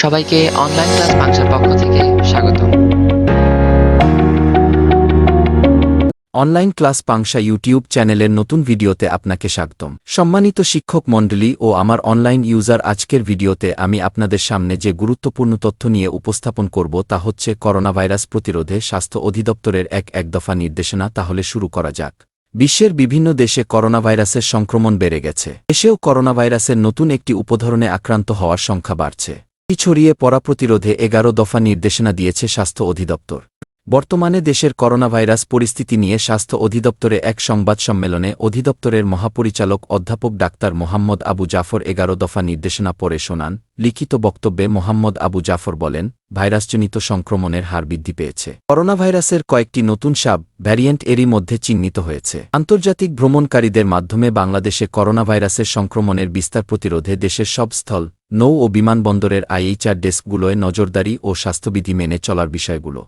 সবাইকে online class বাংশার পক্ষ থেকে স্বাগত। অনলাইন ক্লাস পাংশা ইউটিউব চ্যানেলের নতুন ভিডিওতে আপনাকে স্বাগতম। সম্মানিত শিক্ষক মণ্ডলী ও আমার অনলাইন ইউজার আজকের ভিডিওতে আমি আপনাদের সামনে যে গুরুত্বপূর্ণ তথ্য নিয়ে উপস্থাপন করব তা হচ্ছে করোনাভাইরাস প্রতিরোধে স্বাস্থ্য অধিদপ্তরের এক একদফা নির্দেশনা, তাহলে শুরু করা যাক। বিশ্বের বিভিন্ন দেশে করোনাভাইরাসের সংক্রমণ বেড়ে গেছে। দেশেও করোনাভাইরাসের নতুন একটি উপধরনে আক্রান্ত হওয়ার সংখ্যা বাড়ছে। ছড়িয়ে পড়া প্রতিরোধে এগারো দফা নির্দেশনা দিয়েছে স্বাস্থ্য অধিদপ্তর। বর্তমানে দেশের করোনাভাইরাস পরিস্থিতি নিয়ে স্বাস্থ্য অধিদপ্তরে এক সংবাদ সম্মেলনে অধিদপ্তরের মহাপরিচালক অধ্যাপক ডাক্তার মোহাম্মদ আবু জাফর এগারো দফা নির্দেশনা পরে শোনান, লিখিত বক্তব্যে মোহাম্মদ আবু জাফর বলেন, ভাইরাসজনিত সংক্রমণের হার বৃদ্ধি পেয়েছে। করোনাভাইরাসের কয়েকটি নতুন সাব ভ্যারিয়েন্ট এরই মধ্যে চিহ্নিত হয়েছে। আন্তর্জাতিক ভ্রমণকারীদের মাধ্যমে বাংলাদেশে করোনাভাইরাসের সংক্রমণের বিস্তার প্রতিরোধে দেশের সব স্থল, নৌ ও বিমানবন্দরের আইএইচআর ডেস্কগুলোয় নজরদারি ও স্বাস্থ্যবিধি মেনে চলার বিষয়গুলো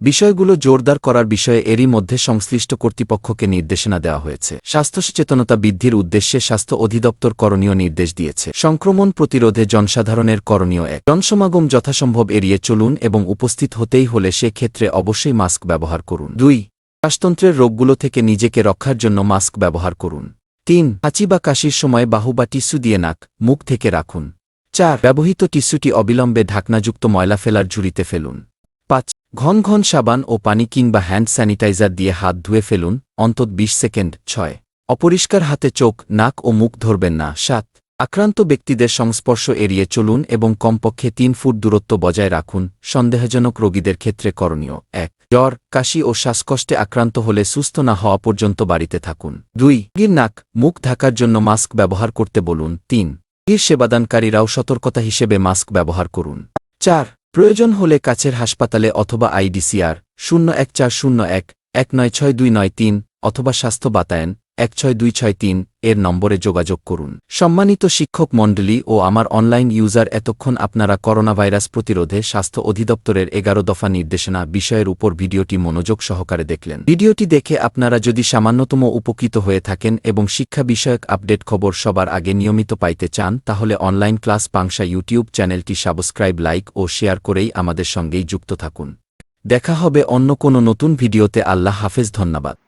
বিষয়গুলো জোরদার করার বিষয়ে এরই মধ্যে সংশ্লিষ্ট কর্তৃপক্ষকে নির্দেশনা দেওয়া হয়েছে। স্বাস্থ্য সচেতনতা বৃদ্ধির উদ্দেশ্যে স্বাস্থ্য অধিদপ্তর করণীয় নির্দেশ দিয়েছে। সংক্রমণ প্রতিরোধে জনসাধারণের করণীয় এক। জনসমাগম যথাসম্ভব এড়িয়ে চলুন এবং উপস্থিত হতেই হলে সে ক্ষেত্রে অবশ্যই মাস্ক ব্যবহার করুন। দুই, শ্বাসতন্ত্রের রোগগুলো থেকে নিজেকে রক্ষার জন্য মাস্ক ব্যবহার করুন। তিন, হাঁচি বা কাশির সময় বাহু বা টিস্যু দিয়ে নাক, মুখ থেকে রাখুন। চার, ব্যবহৃত টিস্যুটি অবিলম্বে ঢাকনাযুক্ত ময়লা ফেলার ঝুড়িতে ফেলুন। ঘন ঘন সাবান ও পানি কিংবা হ্যান্ড স্যানিটাইজার দিয়ে হাত ধুয়ে ফেলুন, অন্তত ২০ সেকেন্ড, ছয়। অপরিষ্কার হাতে চোখ, নাক ও মুখ ধরবেন না, সাত। আক্রান্ত ব্যক্তিদের সংস্পর্শ এড়িয়ে চলুন এবং কমপক্ষে তিন ফুট দূরত্ব বজায় রাখুন, সন্দেহজনক রোগীদের ক্ষেত্রে করণীয়, এক। জ্বর, কাশি ও শ্বাসকষ্টে আক্রান্ত হলে সুস্থ না হওয়া পর্যন্ত বাড়িতে থাকুন। দুই। গির নাক, মুখ ঢাকার জন্য মাস্ক ব্যবহার করতে বলুন, তিন। গির সেবাদানকারীরাও সতর্কতা হিসেবে মাস্ক ব্যবহার করুন। চার। প্রয়োজন হলে কাছের হাসপাতালে অথবা আইডিসিআর শূন্য এক চার শূন্য এক এক নয় ছয় দুই নয় তিন, অথবা স্বাস্থ্য বাতায়ন। এক ছয় দুই ছয় তিন এর নম্বরে যোগাযোগ করুন। সম্মানিত শিক্ষক মণ্ডলী ও আমার অনলাইন ইউজার, এতক্ষণ আপনারা করোনাভাইরাস প্রতিরোধে স্বাস্থ্য অধিদপ্তরের এগারো দফা নির্দেশনা বিষয়ের উপর ভিডিওটি মনোযোগ সহকারে দেখলেন। ভিডিওটি দেখে আপনারা যদি সামান্যতম উপকৃত হয়ে থাকেন এবং শিক্ষা বিষয়ক আপডেট খবর সবার আগে নিয়মিত পাইতে চান, তাহলে অনলাইন ক্লাস পাংশা ইউটিউব চ্যানেলটি সাবস্ক্রাইব, লাইক ও শেয়ার করেই আমাদের সঙ্গেই যুক্ত থাকুন। দেখা হবে অন্য কোনো নতুন ভিডিওতে। আল্লাহ হাফেজ, ধন্যবাদ।